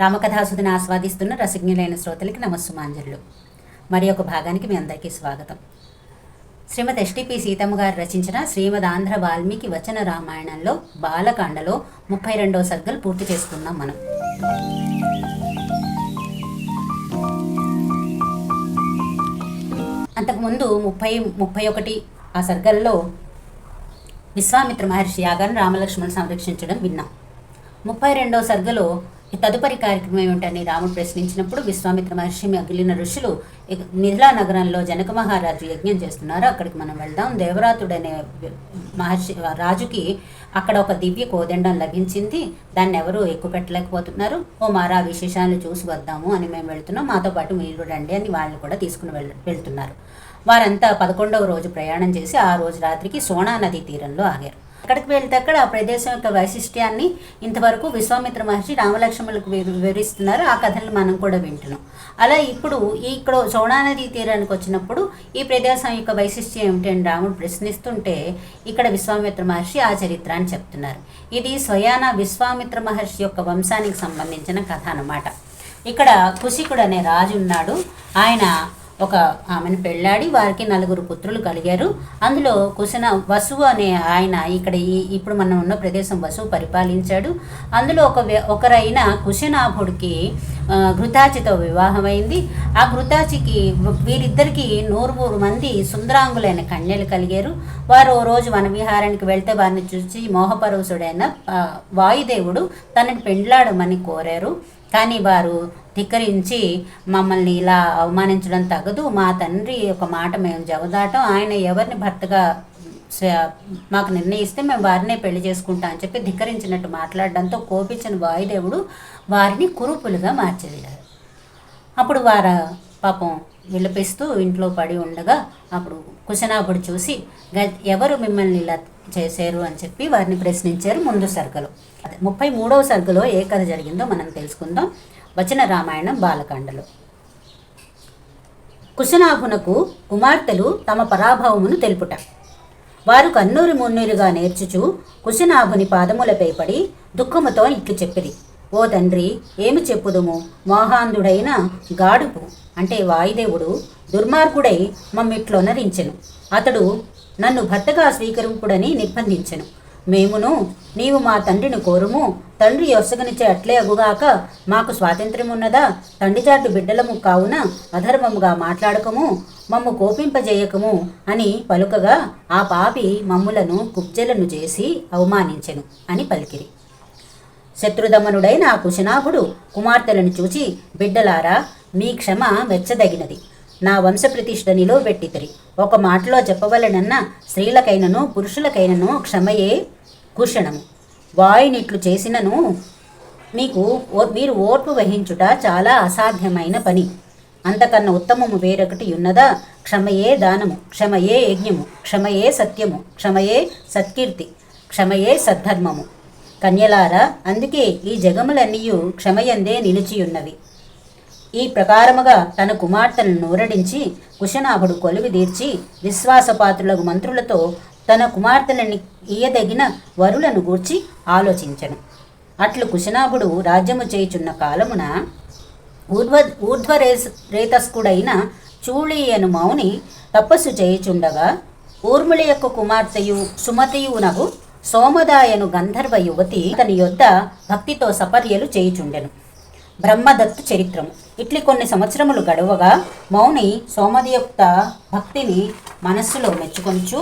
రామకథాసుదిని ఆస్వాదిస్తున్న రసజ్ఞులైన శ్రోతలకి నమస్సుమాంజలు. మరి ఒక భాగానికి మీ అందరికీ స్వాగతం. శ్రీమతి ఎస్టిపి సీతమ్మ గారు రచించిన శ్రీమద్ ఆంధ్ర వాల్మీకి వచన రామాయణంలో బాలకాండలో ముప్పై రెండవ సర్గలు పూర్తి చేసుకున్నాం మనం. అంతకుముందు ముప్పై ముప్పై ఒకటి ఆ సర్గల్లో విశ్వామిత్ర మహర్షి యాగాన్ని రామలక్ష్మణ్ సంరక్షించడం విన్నాం. ముప్పై రెండవ సర్గలో తదుపరి కార్యక్రమం ఏమిటని రాముడు ప్రశ్నించినప్పుడు విశ్వామిత్ర మహర్షి మిగిలిన ఋషులు ఇక మిథిలా నగరంలో జనక మహారాజు యజ్ఞం చేస్తున్నారు. అక్కడికి మనం వెళ్దాం. దేవరాతుడనే మహర్షి రాజుకి అక్కడ ఒక దివ్య కోదండం లభించింది. దాన్ని ఎవరు ఎక్కుపెట్టలేకపోతున్నారు. ఓ మారా విశేషాలు చూసి వద్దాము అని మేము వెళ్తున్నాం. మాతో పాటు మీరు రండి అని వాళ్ళు కూడా తీసుకుని వెళ్ వెళ్తున్నారు. వారంతా పదకొండవ రోజు ప్రయాణం చేసి ఆ రోజు రాత్రికి సోనా నదీ తీరంలో ఆగారు. అక్కడికి వెళ్తే అక్కడ ఆ ప్రదేశం యొక్క వైశిష్ట్యాన్ని ఇంతవరకు విశ్వామిత్ర మహర్షి రామలక్ష్మణులకు వివ- వివరిస్తున్నారు. ఆ కథలు మనం కూడా వింటున్నాం. అలా ఇప్పుడు ఈ ఇక్కడ చౌడానది నదీ తీరానికి వచ్చినప్పుడు ఈ ప్రదేశం యొక్క వైశిష్ట్యం ఏమిటని రాముడు ప్రశ్నిస్తుంటే ఇక్కడ విశ్వామిత్ర మహర్షి ఆ చరిత్ర అని చెప్తున్నారు. ఇది స్వయాన విశ్వామిత్ర మహర్షి యొక్క వంశానికి సంబంధించిన కథ అన్నమాట. ఇక్కడ కుశికుడు అనే రాజు ఉన్నాడు. ఆయన ఒక ఆమెను పెళ్ళాడి వారికి నలుగురు పుత్రులు కలిగారు. అందులో కుశన వసువు అనే ఆయన ఇక్కడ ఈ ఇప్పుడు మనం ఉన్న ప్రదేశం వసువు పరిపాలించాడు. అందులో ఒక ఒకరైన కుశనాభుడికి ఘృతాచితో వివాహమైంది. ఆ ఘృతాచికి వీరిద్దరికి నూరుగురు మంది సుందరాంగులైన కన్యలు కలిగారు. వారు ఓ రోజు వనవిహారానికి వెళ్తే వారిని చూసి మోహపరుషుడైన వాయుదేవుడు తనని పెండ్లాడమని కోరారు. కానీ వారు ధిక్కరించి మమ్మల్ని ఇలా అవమానించడం తగదు. మా తండ్రి ఒక మాట మేము జవదాటం ఆయన ఎవరిని భర్తగా మాకు నిర్ణయిస్తే మేము వారినే పెళ్ళి చేసుకుంటాం అని చెప్పి ధిక్కరించినట్టు మాట్లాడడంతో కోపించిన వాయుదేవుడు వారిని కురుపులుగా మార్చేశారు అప్పుడు వారు పాపం విలపిస్తూ ఇంట్లో పడి ఉండగా అప్పుడు కుశనాభుడు చూసి "గ- ఎవరు మిమ్మల్ని ఇలా చేశారు? అని చెప్పి వారిని ప్రశ్నించారు ముందు సర్గలో. అదే ముప్పై మూడవ సర్గలో ఏ కథ జరిగిందో మనం తెలుసుకుందాం. వచన రామాయణం బాలకాండలో. కుశనాభునకు కుమార్తెలు తమ పరాభవమును తెలుపుట. వారు కన్నూరు మున్నూరుగా నేర్చుచు కుశనాభుని పాదములపై పడి దుఃఖముతో ఇట్లు చెప్పిరి. ఓ తండ్రి ఏమి చెప్పుదుము? మోహాంధుడైన గాడుపు అంటే వాయుదేవుడు దుర్మార్గుడై మమ్మిట్లొనరించెను. అతడు నన్ను భర్తగా స్వీకరింపుడని నిర్బంధించెను. మేమును నీవు మా తండ్రిని కోరుము. తండ్రి యొసగనిచ్చే అట్లే అగుగాక మాకు స్వాతంత్ర్యమున్నదా? ఉన్నదా బిడ్డలము కావున అధర్మముగా మాట్లాడకము మమ్ము కోపింపజేయకము అని పలుకగా ఆ పాపి మమ్ములను కుబ్జలను చేసి అవమానించెను అని పలికిరి. శత్రుదమనుడైన ఆ కుశనాభుడు కుమార్తెలను చూచి బిడ్డలారా మీ క్షమ మెచ్చదగినది నా వంశప్రతిష్ఠ నిలువబెట్టితిరి ఒక మాటలో చెప్పవలనన్న స్త్రీలకైనను పురుషులకైనను క్షమయే భూషణము వాయునిట్లు చేసినను మీకు మీరు ఓర్పు వహించుట చాలా అసాధ్యమైన పని. అంతకన్నా ఉత్తమము వేరొకటి ఉన్నదా? క్షమయే దానము క్షమయే యజ్ఞము క్షమయే సత్యము క్షమయే సత్కీర్తి క్షమయే సద్ధర్మము. కన్యలారా అందుకే ఈ జగములన్నీయు క్షమయందే నిలిచియున్నవి. ఈ ప్రకారముగా తన కుమార్తెను నూరడించి కుశనాభుడు కొలువి తీర్చి విశ్వాసపాత్రులకు మంత్రులతో తన కుమార్తెలని ఇయ్యదగిన వరులను గూర్చి ఆలోచించను. అట్లు కుశనాభుడు రాజ్యము చేయుచున్న కాలమున ఊర్ధ్వ ఊర్ధ్వరేస్ రేతస్కుడైన చూళీయను మౌని తపస్సు చేయుచుండగా ఊర్మిళ యొక్క కుమార్తెయు సుమతియునగు సోమదాయను గంధర్వ యువతి అతని యొద్ద భక్తితో సపర్యలు చేయుచుండెను. బ్రహ్మదత్తు చరిత్రము ఇట్లి కొన్ని సంవత్సరములు గడవగా మౌని సోమది యొక్క భక్తిని మనస్సులో మెచ్చుకొంచు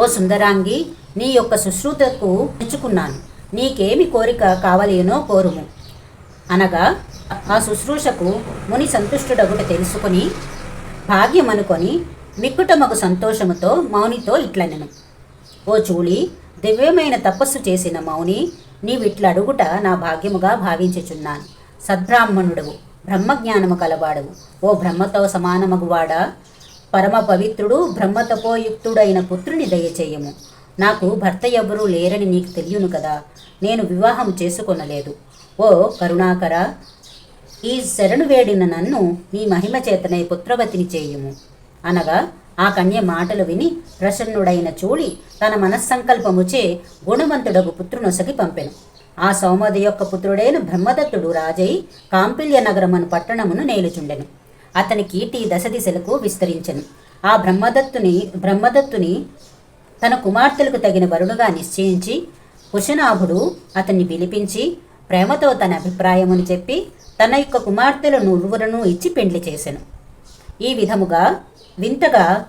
ఓ సుందరాంగి నీ యొక్క శుశ్రూతకు మెచ్చుకున్నాను. నీకేమి కోరిక కావలేనో కోరుము అనగా ఆ శుశ్రూషకు ముని సంతుష్టుడగుట తెలుసుకుని భాగ్యం అనుకొని మిక్కుటమగు సంతోషముతో మౌనితో ఇట్లనెను. ఓ చూళి దివ్యమైన తపస్సు చేసిన మౌని నీవిట్ల అడుగుట నా భాగ్యముగా భావించుచున్నాను. సద్బ్రాహ్మణుడవు బ్రహ్మజ్ఞానము కలవాడవు. ఓ బ్రహ్మతో సమానమగువాడా? పరమ పవిత్రుడు బ్రహ్మతపోయుక్తుడైన పుత్రుని దయచేయము. నాకు భర్త ఎవరూ లేరని నీకు తెలియను కదా? నేను వివాహం చేసుకొనలేదు. ఓ కరుణాకర ఈ శరణు వేడిన నన్ను నీ మహిమ చేతనే పుత్రవతిని చేయుము. అనగా ఆ కన్య మాటలు విని ప్రసన్నుడైన చూడి తన మనస్సంకల్పముచే గుణవంతుడకు పుత్రునొసగి పంపెను. ఆ సౌమది యొక్క పుత్రుడైన బ్రహ్మదత్తుడు రాజై కాంపిల్య నగరమను పట్టణమును నేలుచుండెను. అతని కీర్తి దశ దిశలకు విస్తరించెను. ఆ బ్రహ్మదత్తుని బ్రహ్మదత్తుని తన కుమార్తెలకు తగిన వరుడుగా నిశ్చయించి కుశనాభుడు అతన్ని పిలిపించి ప్రేమతో తన అభిప్రాయమును చెప్పి తన యొక్క కుమార్తెలను నువ్వులను ఇచ్చి పెండ్లి చేసెను. ఈ విధముగా వింతగా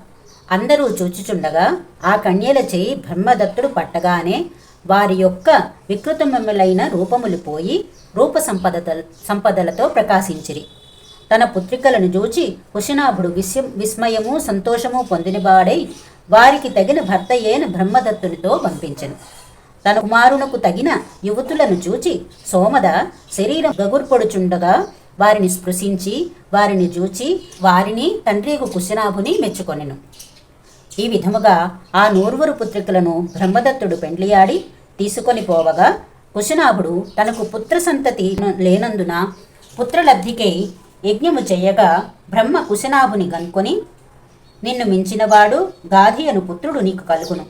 అందరూ చూచుచుండగా ఆ కన్యల చేయి బ్రహ్మదత్తుడు పట్టగానే వారి యొక్క వికృతమములైన రూపములు పోయి రూప సంపద సంపదలతో ప్రకాశించిరి. తన పుత్రికలను చూచి కుశనాభుడు విస్య విస్మయము సంతోషము పొందినవాడై వారికి తగిన భర్త అయిన బ్రహ్మదత్తునితో పంపించను. తన కుమారునకు తగిన యువతులను చూచి సోమద శరీరం గగుర్పొడుచుండగా వారిని స్పృశించి వారిని చూచి వారిని తండ్రికు కుశనాభుని మెచ్చుకొనెను. ఈ విధముగా ఆ నూర్వరు పుత్రికలను బ్రహ్మదత్తుడు పెండ్లియాడి తీసుకొని పోవగా కుశనాభుడు తనకు పుత్ర సంతతి లేనందున పుత్రలబ్ధికై యజ్ఞము చేయగా బ్రహ్మ కుశనాభుని గనుకొని నిన్ను మించినవాడు గాధి అను పుత్రుడు నీకు కలుగును.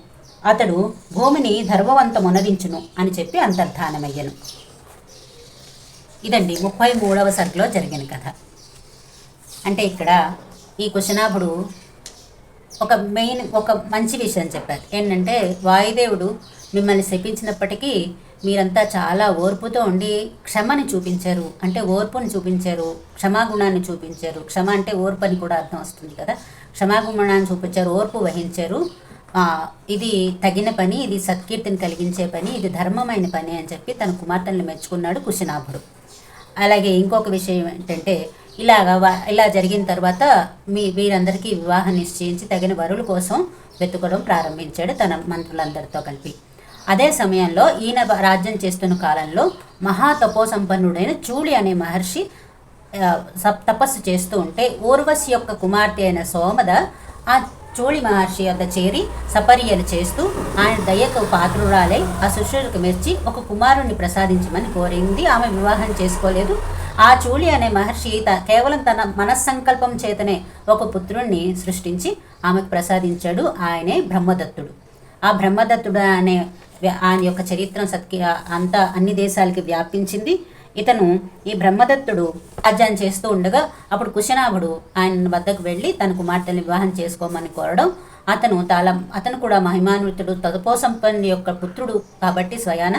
అతడు భూమిని ధర్మవంతమునరించును అని చెప్పి అంతర్ధానమయ్యను. ఇదండి ముప్పై మూడవ సర్గలో జరిగిన కథ. అంటే ఇక్కడ ఈ కుశనాభుడు ఒక మెయిన్ ఒక మంచి విషయం చెప్పారు. ఏంటంటే వాయుదేవుడు మిమ్మల్ని శపించినప్పటికీ మీరంతా చాలా ఓర్పుతో ఉండి క్షమని చూపించారు. అంటే ఓర్పుని చూపించారు క్షమాగుణాన్ని చూపించారు. క్షమ అంటే ఓర్పు అని కూడా అర్థం వస్తుంది కదా. క్షమాగుణాన్ని చూపించారు ఓర్పు వహించారు. ఇది తగిన పని ఇది సత్కీర్తిని కలిగించే పని ఇది ధర్మమైన పని అని చెప్పి తన కుమార్తెలను మెచ్చుకున్నాడు కుశనాభుడు. అలాగే ఇంకొక విషయం ఏంటంటే ఇలాగా ఇలా జరిగిన తర్వాత మీ వీరందరికీ వివాహం నిశ్చయించి తగిన వరుల కోసం వెతుకడం ప్రారంభించాడు తన మంత్రులందరితో కలిపి. అదే సమయంలో ఈయన రాజ్యం చేస్తున్న కాలంలో మహా తపోసంపన్నుడైన చూడి అనే మహర్షి సప్- తపస్సు చేస్తూ ఉంటే ఊర్వశి యొక్క కుమార్తె అయిన సోమద ఆ చోళి మహర్షి వద్ద చేరి సపర్యలు చేస్తూ ఆయన దయ్యకు పాత్రురాలై ఆ శిష్యులకు మెచ్చి ఒక కుమారుణ్ణి ప్రసాదించమని కోరింది. ఆమె వివాహం చేసుకోలేదు. ఆ చూళి అనే మహర్షి త- కేవలం తన మనస్సంకల్పం చేతనే ఒక పుత్రుణ్ణి సృష్టించి ఆమెకు ప్రసాదించాడు. ఆయనే బ్రహ్మదత్తుడు. ఆ బ్రహ్మదత్తుడు అనే ఆయన యొక్క చరిత్ర సత్కి అంతా అన్ని దేశాలకి వ్యాపించింది. ఇతను ఈ బ్రహ్మదత్తుడు రాజ్యం చేస్తూ ఉండగా అప్పుడు కుశనాభుడు ఆయన వద్దకు వెళ్ళి తన కుమార్తెని వివాహం చేసుకోమని కోరడం అతను తాళ అతను కూడా మహిమాన్వితుడు తదుపోసంపన్ను యొక్క పుత్రుడు కాబట్టి స్వయాన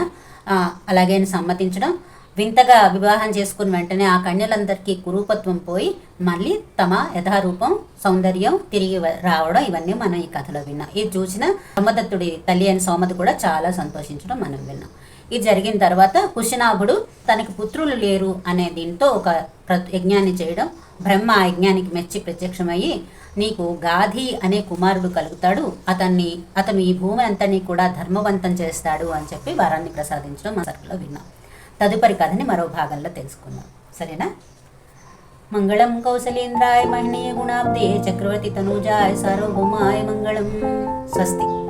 అలాగే ఆయన సమ్మతించడం. వింతగా వివాహం చేసుకుని వెంటనే ఆ కన్యలందరికీ కురూపత్వం పోయి మళ్ళీ తమ యథారూపం సౌందర్యం తిరిగి రావడం ఇవన్నీ మనం ఈ కథలో విన్నాం. ఇది చూసిన సోమదత్తుడి తల్లి అయిన సోమతి కూడా చాలా సంతోషించడం మనం విన్నాం. ఇది జరిగిన తర్వాత కుశనాభుడు తనకి పుత్రులు లేరు అనే దీంతో ఒక యజ్ఞాన్ని చేయడం బ్రహ్మ ఆ యజ్ఞానికి మెచ్చి ప్రత్యక్షమయ్యి నీకు గాధి అనే కుమారుడు కలుగుతాడు అతన్ని అతను ఈ భూమి అంతని కూడా ధర్మవంతం చేస్తాడు అని చెప్పి వరాన్ని ప్రసాదించడం మన సర్కులో విన్నాం. తదుపరి కథని మరో భాగంలో తెలుసుకుందాం. సరేనా? మంగళం కౌశలేంద్రాయ మహనీయ గుణాబ్దే చక్రవర్తి తనూజాయ సార్వభౌమాయ మంగళం. స్వస్తి.